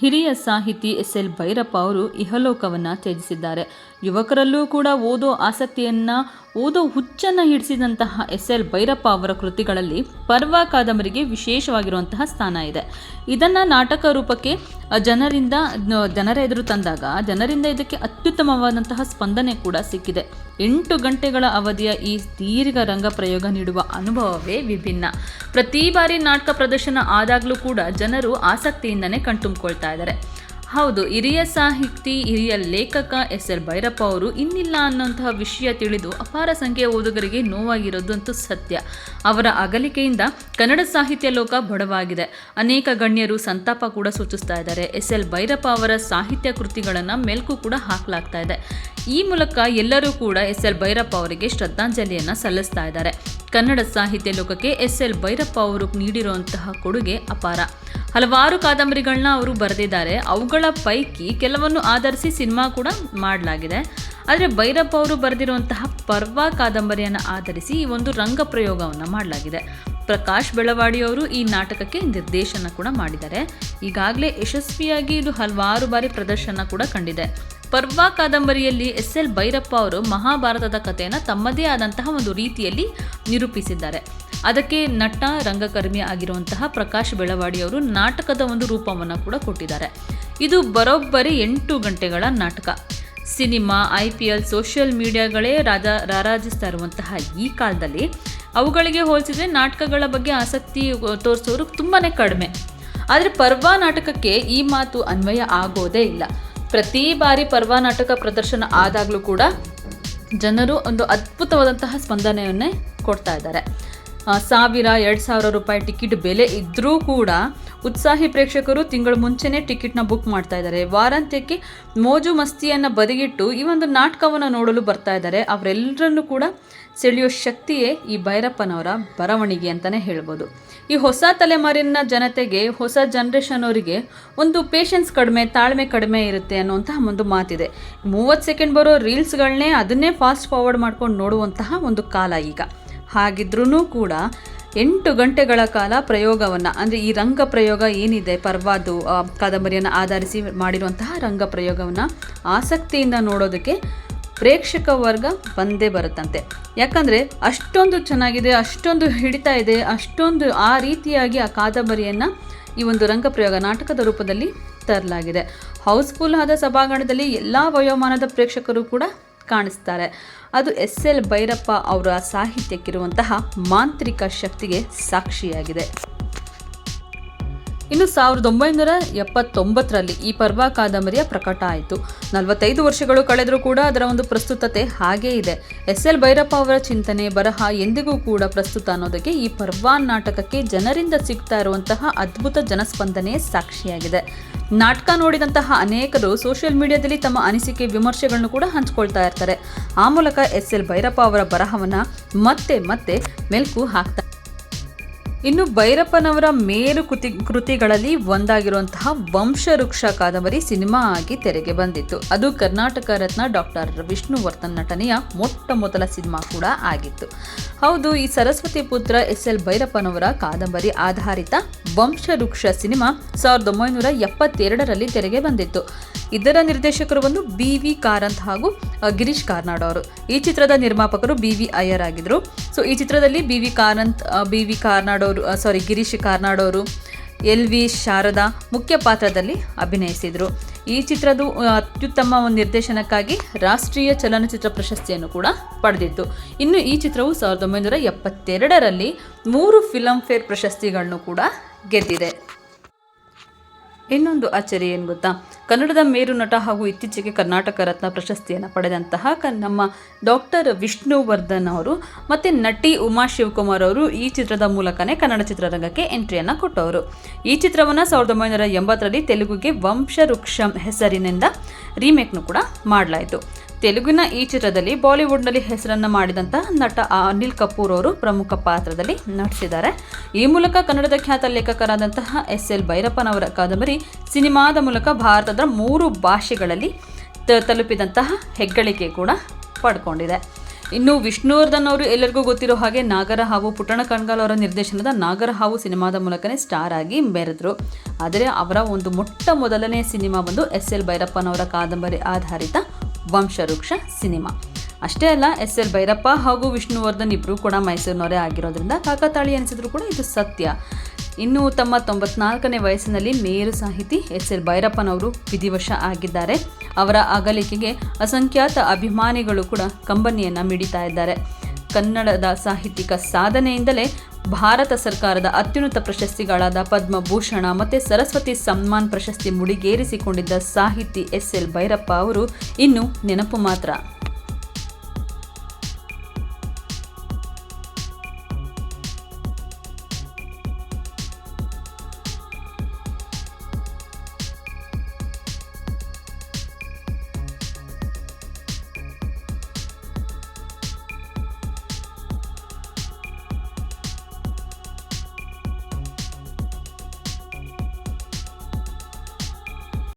ಹಿರಿಯ ಸಾಹಿತಿ S L Bhyrappa ಅವರು ಇಹಲೋಕವನ್ನು ತ್ಯಜಿಸಿದ್ದಾರೆ. ಯುವಕರಲ್ಲೂ ಕೂಡ ಓದೋ ಆಸಕ್ತಿಯನ್ನು, ಓದೋ ಹುಚ್ಚನ್ನು ಹಿಡಿಸಿದಂತಹ ಎಸ್ ಎಲ್ ಭೈರಪ್ಪ ಅವರ ಕೃತಿಗಳಲ್ಲಿ ಪರ್ವ ಕಾದಂಬರಿಗೆ ವಿಶೇಷವಾಗಿರುವಂತಹ ಸ್ಥಾನ ಇದೆ. ಇದನ್ನು ನಾಟಕ ರೂಪಕ್ಕೆ ಜನರಿಂದ ಜನರ ಎದುರು ತಂದಾಗ, ಜನರಿಂದ ಇದಕ್ಕೆ ಅತ್ಯುತ್ತಮವಾದಂತಹ ಸ್ಪಂದನೆ ಕೂಡ ಸಿಕ್ಕಿದೆ. ಎಂಟು ಗಂಟೆಗಳ ಅವಧಿಯ ಈ ದೀರ್ಘ ರಂಗ ಪ್ರಯೋಗ ನೀಡುವ ಅನುಭವವೇ ವಿಭಿನ್ನ. ಪ್ರತಿ ಬಾರಿ ನಾಟಕ ಪ್ರದರ್ಶನ ಆದಾಗಲೂ ಕೂಡ ಜನರು ಆಸಕ್ತಿಯಿಂದನೇ ಕಣ್ತುಂಬಿಕೊಳ್ತಾ ಇದ್ದಾರೆ. ಹೌದು, ಹಿರಿಯ ಸಾಹಿತಿ, ಹಿರಿಯ ಲೇಖಕ ಎಸ್ ಎಲ್ ಭೈರಪ್ಪ ಅವರು ಇನ್ನಿಲ್ಲ ಅನ್ನೋಂತಹ ವಿಷಯ ತಿಳಿದು ಅಪಾರ ಸಂಖ್ಯೆಯ ಓದುಗರಿಗೆ ನೋವಾಗಿರೋದಂತೂ ಸತ್ಯ. ಅವರ ಅಗಲಿಕೆಯಿಂದ ಕನ್ನಡ ಸಾಹಿತ್ಯ ಲೋಕ ಬಡವಾಗಿದೆ. ಅನೇಕ ಗಣ್ಯರು ಸಂತಾಪ ಕೂಡ ಸೂಚಿಸ್ತಾ ಇದ್ದಾರೆ. ಎಸ್ ಎಲ್ ಭೈರಪ್ಪ ಅವರ ಸಾಹಿತ್ಯ ಕೃತಿಗಳನ್ನು ಮೆಲುಕು ಕೂಡ ಹಾಕಲಾಗ್ತಾ ಇದೆ. ಈ ಮೂಲಕ ಎಲ್ಲರೂ ಕೂಡ ಎಸ್ ಎಲ್ ಭೈರಪ್ಪ ಅವರಿಗೆ ಶ್ರದ್ಧಾಂಜಲಿಯನ್ನು ಸಲ್ಲಿಸ್ತಾ ಇದ್ದಾರೆ. ಕನ್ನಡ ಸಾಹಿತ್ಯ ಲೋಕಕ್ಕೆ ಎಸ್ ಎಲ್ ಭೈರಪ್ಪ ಅವರು ನೀಡಿರುವಂತಹ ಕೊಡುಗೆ ಅಪಾರ. ಹಲವಾರು ಕಾದಂಬರಿಗಳನ್ನ ಅವರು ಬರೆದಿದ್ದಾರೆ. ಅವುಗಳ ಪೈಕಿ ಕೆಲವನ್ನು ಆಧರಿಸಿ ಸಿನಿಮಾ ಕೂಡ ಮಾಡಲಾಗಿದೆ. ಆದರೆ ಭೈರಪ್ಪ ಅವರು ಬರೆದಿರುವಂತಹ ಪರ್ವ ಕಾದಂಬರಿಯನ್ನು ಆಧರಿಸಿ ಈ ಒಂದು ರಂಗ ಪ್ರಯೋಗವನ್ನು ಮಾಡಲಾಗಿದೆ. ಪ್ರಕಾಶ್ ಬೆಳವಾಡಿಯವರು ಈ ನಾಟಕಕ್ಕೆ ನಿರ್ದೇಶನ ಕೂಡ ಮಾಡಿದ್ದಾರೆ. ಈಗಾಗಲೇ ಯಶಸ್ವಿಯಾಗಿ ಇದು ಹಲವಾರು ಬಾರಿ ಪ್ರದರ್ಶನ ಕೂಡ ಕಂಡಿದೆ. ಪರ್ವ ಕಾದಂಬರಿಯಲ್ಲಿ ಎಸ್ ಎಲ್ ಭೈರಪ್ಪ ಅವರು ಮಹಾಭಾರತದ ಕಥೆಯನ್ನು ತಮ್ಮದೇ ಆದಂತಹ ಒಂದು ರೀತಿಯಲ್ಲಿ ನಿರೂಪಿಸಿದ್ದಾರೆ. ಅದಕ್ಕೆ ನಟ, ರಂಗಕರ್ಮಿ ಆಗಿರುವಂತಹ ಪ್ರಕಾಶ್ ಬೆಳವಾಡಿಯವರು ನಾಟಕದ ಒಂದು ರೂಪವನ್ನು ಕೂಡ ಕೊಟ್ಟಿದ್ದಾರೆ. ಇದು ಬರೋಬ್ಬರಿ ಎಂಟು ಗಂಟೆಗಳ ನಾಟಕ. Cinema, I P L, social ಮೀಡಿಯಾಗಳೇ ರಾಜ ರಾರಾಜಿಸ್ತಾ ಇರುವಂತಹ ಈ ಕಾಲದಲ್ಲಿ ಅವುಗಳಿಗೆ ಹೋಲಿಸಿದ್ರೆ ನಾಟಕಗಳ ಬಗ್ಗೆ ಆಸಕ್ತಿ ತೋರಿಸೋರು ತುಂಬಾ ಕಡಿಮೆ. ಆದರೆ ಪರ್ವ ನಾಟಕಕ್ಕೆ ಈ ಮಾತು ಅನ್ವಯ ಆಗೋದೇ ಇಲ್ಲ. ಪ್ರತಿ ಬಾರಿ ಪರ್ವ ನಾಟಕ ಪ್ರದರ್ಶನ ಆದಾಗಲೂ ಕೂಡ ಜನರು ಒಂದು ಅದ್ಭುತವಾದಂತಹ ಸ್ಪಂದನೆಯನ್ನೇ ಕೊಡ್ತಾ ಇದ್ದಾರೆ. ಸಾವಿರ ಎರಡು ಸಾವಿರ ರೂಪಾಯಿ ಟಿಕೆಟ್ ಬೆಲೆ ಇದ್ದರೂ ಕೂಡ ಉತ್ಸಾಹಿ ಪ್ರೇಕ್ಷಕರು ತಿಂಗಳ ಮುಂಚೆನೇ ಟಿಕೆಟ್ನ ಬುಕ್ ಮಾಡ್ತಾ ಇದ್ದಾರೆ. ವಾರಾಂತ್ಯಕ್ಕೆ ಮೋಜು ಮಸ್ತಿಯನ್ನು ಬದಿಗಿಟ್ಟು ಈ ಒಂದು ನಾಟಕವನ್ನು ನೋಡಲು ಬರ್ತಾ ಇದ್ದಾರೆ. ಅವರೆಲ್ಲರನ್ನೂ ಕೂಡ ಸೆಳೆಯೋ ಶಕ್ತಿಯೇ ಈ ಭೈರಪ್ಪನವರ ಬರವಣಿಗೆ ಅಂತಲೇ ಹೇಳ್ಬೋದು. ಈ ಹೊಸ ತಲೆಮಾರಿನ ಜನತೆಗೆ, ಹೊಸ ಜನ್ರೇಷನ್ ಅವರಿಗೆ ಒಂದು ಪೇಷನ್ಸ್ ಕಡಿಮೆ, ತಾಳ್ಮೆ ಕಡಿಮೆ ಇರುತ್ತೆ ಅನ್ನುವಂತಹ ಒಂದು ಮಾತಿದೆ. ಮೂವತ್ತು ಸೆಕೆಂಡ್ ಬರೋ ರೀಲ್ಸ್ಗಳನ್ನೇ ಅದನ್ನೇ ಫಾಸ್ಟ್ ಫಾರ್ವರ್ಡ್ ಮಾಡ್ಕೊಂಡು ನೋಡುವಂತಹ ಒಂದು ಕಾಲ ಈಗ. ಹಾಗಿದ್ರೂ ಕೂಡ ಎಂಟು ಗಂಟೆಗಳ ಕಾಲ ಪ್ರಯೋಗವನ್ನು, ಅಂದರೆ ಈ ರಂಗ ಪ್ರಯೋಗ ಏನಿದೆ ಪರ್ವಾದು ಕಾದಂಬರಿಯನ್ನು ಆಧರಿಸಿ ಮಾಡಿರುವಂತಹ ರಂಗ ಪ್ರಯೋಗವನ್ನು ಆಸಕ್ತಿಯಿಂದ ನೋಡೋದಕ್ಕೆ ಪ್ರೇಕ್ಷಕ ವರ್ಗ ಬಂದೇ ಬರುತ್ತಂತೆ. ಯಾಕಂದರೆ ಅಷ್ಟೊಂದು ಚೆನ್ನಾಗಿದೆ, ಅಷ್ಟೊಂದು ಹಿಡಿತಾ ಇದೆ, ಅಷ್ಟೊಂದು ಆ ರೀತಿಯಾಗಿ ಆ ಕಾದಂಬರಿಯನ್ನು ಈ ಒಂದು ರಂಗಪ್ರಯೋಗ ನಾಟಕದ ರೂಪದಲ್ಲಿ ತರಲಾಗಿದೆ. ಹೌಸ್ಫುಲ್ ಆದ ಸಭಾಂಗಣದಲ್ಲಿ ಎಲ್ಲ ವಯೋಮಾನದ ಪ್ರೇಕ್ಷಕರು ಕೂಡ ಕಾಣಿಸ್ತಾರೆ. ಅದು ಎಸ್ ಎಲ್ ಭೈರಪ್ಪ ಅವರ ಸಾಹಿತ್ಯಕ್ಕಿರುವಂತಹ ಮಾಂತ್ರಿಕ ಶಕ್ತಿಗೆ ಸಾಕ್ಷಿಯಾಗಿದೆ. ಇನ್ನು ಸಾವಿರದ ಒಂಬೈನೂರ ಎಪ್ಪತ್ತೊಂಬತ್ತರಲ್ಲಿ ಈ ಪರ್ವ ಕಾದಂಬರಿಯ ಪ್ರಕಟ ಆಯಿತು. ನಲವತ್ತೈದು ವರ್ಷಗಳು ಕಳೆದರೂ ಕೂಡ ಅದರ ಒಂದು ಪ್ರಸ್ತುತತೆ ಹಾಗೇ ಇದೆ. ಎಸ್ ಎಲ್ ಭೈರಪ್ಪ ಅವರ ಚಿಂತನೆ ಬರಹ ಎಂದಿಗೂ ಕೂಡ ಪ್ರಸ್ತುತ ಅನ್ನೋದಕ್ಕೆ ಈ ಪರ್ವ ನಾಟಕಕ್ಕೆ ಜನರಿಂದ ಸಿಗ್ತಾ ಇರುವಂತಹ ಅದ್ಭುತ ಜನಸ್ಪಂದನೆ ಸಾಕ್ಷಿಯಾಗಿದೆ. ನಾಟಕ ನೋಡಿದಂತಹ ಅನೇಕರು ಸೋಷಿಯಲ್ ಮೀಡಿಯಾದಲ್ಲಿ ತಮ್ಮ ಅನಿಸಿಕೆ ವಿಮರ್ಶೆಗಳನ್ನು ಕೂಡ ಹಂಚಿಕೊಳ್ತಾ ಇರ್ತಾರೆ. ಆ ಮೂಲಕ ಎಸ್ ಎಲ್ ಭೈರಪ್ಪ ಅವರ ಬರಹವನ್ನು ಮತ್ತೆ ಮತ್ತೆ ಮೆಲುಕು ಹಾಕ್ತಾ ಇನ್ನು ಭೈರಪ್ಪನವರ ಮೇರು ಕೃತಿ ಕೃತಿಗಳಲ್ಲಿ ಒಂದಾಗಿರುವಂತಹ ವಂಶವೃಕ್ಷ ಕಾದಂಬರಿ ಸಿನಿಮಾ ಆಗಿ ತೆರೆಗೆ ಬಂದಿತ್ತು. ಅದು ಕರ್ನಾಟಕ ರತ್ನ ಡಾಕ್ಟರ್ ವಿಷ್ಣುವರ್ಧನ್ ನಟನೆಯ ಮೊಟ್ಟ ಮೊದಲ ಸಿನಿಮಾ ಕೂಡ ಆಗಿತ್ತು. ಹೌದು, ಈ ಸರಸ್ವತಿ ಪುತ್ರ ಎಸ್. ಎಲ್. ಭೈರಪ್ಪನವರ ಕಾದಂಬರಿ ಆಧಾರಿತ ವಂಶವೃಕ್ಷ ಸಿನಿಮಾ ಸಾವಿರದ ಒಂಬೈನೂರ ಎಪ್ಪತ್ತೆರಡರಲ್ಲಿ ತೆರೆಗೆ ಬಂದಿತ್ತು. ಇದರ ನಿರ್ದೇಶಕರು ಬಂದು ಬಿ. ವಿ. ಕಾರಂತ್ ಹಾಗೂ ಗಿರೀಶ್ ಕಾರ್ನಾಡ್ ಅವರು. ಈ ಚಿತ್ರದ ನಿರ್ಮಾಪಕರು ಬಿ. ವಿ. ಅಯ್ಯರ್ ಆಗಿದ್ರು. ಸೊ, ಈ ಚಿತ್ರದಲ್ಲಿ B. V. Karanth B. V. Karnad sorry Girish Karnad ಅವರು ಎಲ್ ವಿ ಶಾರದಾ ಮುಖ್ಯ ಪಾತ್ರದಲ್ಲಿ ಅಭಿನಯಿಸಿದರು. ಈ ಚಿತ್ರದ್ದು ಅತ್ಯುತ್ತಮ ಒಂದು ನಿರ್ದೇಶನಕ್ಕಾಗಿ ರಾಷ್ಟ್ರೀಯ ಚಲನಚಿತ್ರ ಪ್ರಶಸ್ತಿಯನ್ನು ಕೂಡ ಪಡೆದಿತ್ತು. ಇನ್ನು ಈ ಚಿತ್ರವು ಸಾವಿರದ ಒಂಬೈನೂರ ಎಪ್ಪತ್ತೆರಡರಲ್ಲಿ ಮೂರು ಫೇರ್ ಪ್ರಶಸ್ತಿಗಳನ್ನು ಕೂಡ ಗೆದ್ದಿದೆ. ಇನ್ನೊಂದು ಅಚ್ಚರಿ ಏನು ಗೊತ್ತಾ? ಕನ್ನಡದ ಮೇರು ನಟ ಹಾಗೂ ಇತ್ತೀಚೆಗೆ ಕರ್ನಾಟಕ ರತ್ನ ಪ್ರಶಸ್ತಿಯನ್ನು ಪಡೆದಂತಹ ಕ, ನಮ್ಮ ಡಾಕ್ಟರ್ ವಿಷ್ಣುವರ್ಧನ್ ಅವರು ಮತ್ತು ನಟಿ ಉಮಾ ಶಿವಕುಮಾರ್ ಅವರು ಈ ಚಿತ್ರದ ಮೂಲಕನೇ ಕನ್ನಡ ಚಿತ್ರರಂಗಕ್ಕೆ ಎಂಟ್ರಿಯನ್ನು ಕೊಟ್ಟವರು. ಈ ಚಿತ್ರವನ್ನು ಸಾವಿರದ ಒಂಬೈನೂರ ಎಂಬತ್ತರಲ್ಲಿ ತೆಲುಗುಗೆ ವಂಶವೃಕ್ಷಂ ಹೆಸರಿನಿಂದ ರೀಮೇಕ್ನು ಕೂಡ ಮಾಡಲಾಯಿತು. ತೆಲುಗಿನ ಈ ಚಿತ್ರದಲ್ಲಿ ಬಾಲಿವುಡ್ನಲ್ಲಿ ಹೆಸರನ್ನು ಮಾಡಿದಂತಹ ನಟ ಅನಿಲ್ ಕಪೂರ್ ಅವರು ಪ್ರಮುಖ ಪಾತ್ರದಲ್ಲಿ ನಟಿಸಿದ್ದಾರೆ. ಈ ಮೂಲಕ ಕನ್ನಡದ ಖ್ಯಾತ ಲೇಖಕರಾದಂತಹ ಎಸ್ ಎಲ್ ಭೈರಪ್ಪನವರ ಕಾದಂಬರಿ ಸಿನಿಮಾದ ಮೂಲಕ ಭಾರತದ ಮೂರು ಭಾಷೆಗಳಲ್ಲಿ ತಲುಪಿದಂತಹ ಹೆಗ್ಗಳಿಕೆ ಕೂಡ ಪಡ್ಕೊಂಡಿದೆ. ಇನ್ನು ವಿಷ್ಣುವರ್ಧನ್ ಅವರು ಎಲ್ಲರಿಗೂ ಗೊತ್ತಿರೋ ಹಾಗೆ ನಾಗರ ಹಾವು ಪುಟ್ಟಣ ಕಣ್ಗಾಲ್ ಅವರ ನಿರ್ದೇಶನದ ನಾಗರ ಹಾವು ಸಿನಿಮಾದ ಮೂಲಕನೇ ಸ್ಟಾರ್ ಆಗಿ ಬೆರೆದ್ರು. ಆದರೆ ಅವರ ಒಂದು ಮೊಟ್ಟ ಮೊದಲನೇ ಸಿನಿಮಾ ಬಂದು ಎಸ್ ಎಲ್ ಭೈರಪ್ಪನವರ ಕಾದಂಬರಿ ಆಧಾರಿತ ವಂಶವೃಕ್ಷ ಸಿನಿಮಾ. ಅಷ್ಟೇ ಅಲ್ಲ, ಎಸ್ ಎಲ್ ಭೈರಪ್ಪ ಹಾಗೂ ವಿಷ್ಣುವರ್ಧನ್ ಇಬ್ಬರೂ ಕೂಡ ಮೈಸೂರಿನವರೇ ಆಗಿರೋದ್ರಿಂದ ಕಾಕತಾಳಿ ಅನಿಸಿದ್ರು ಕೂಡ ಇದು ಸತ್ಯ. ಇನ್ನು ತಮ್ಮ ತೊಂಬತ್ನಾಲ್ಕನೇ ವಯಸ್ಸಿನಲ್ಲಿ ಮೇರು ಸಾಹಿತಿ ಎಸ್ ಎಲ್ ಭೈರಪ್ಪನವರು ವಿಧಿವಶ ಆಗಿದ್ದಾರೆ. ಅವರ ಅಗಲಿಕೆಗೆ ಅಸಂಖ್ಯಾತ ಅಭಿಮಾನಿಗಳು ಕೂಡ ಕಂಬನಿಯನ್ನು ಮಿಡಿತಾ ಇದ್ದಾರೆ. ಕನ್ನಡದ ಸಾಹಿತ್ಯಿಕ ಸಾಧನೆಯಿಂದಲೇ ಭಾರತ ಸರ್ಕಾರದ ಅತ್ಯುನ್ನತ ಪ್ರಶಸ್ತಿಗಳಾದ ಪದ್ಮಭೂಷಣ ಮತ್ತು ಸರಸ್ವತಿ ಸಮ್ಮಾನ್ ಪ್ರಶಸ್ತಿ ಮುಡಿಗೇರಿಸಿಕೊಂಡಿದ್ದ ಸಾಹಿತಿ ಎಸ್ ಎಲ್ ಭೈರಪ್ಪ ಅವರು ಇನ್ನು ನೆನಪು ಮಾತ್ರ.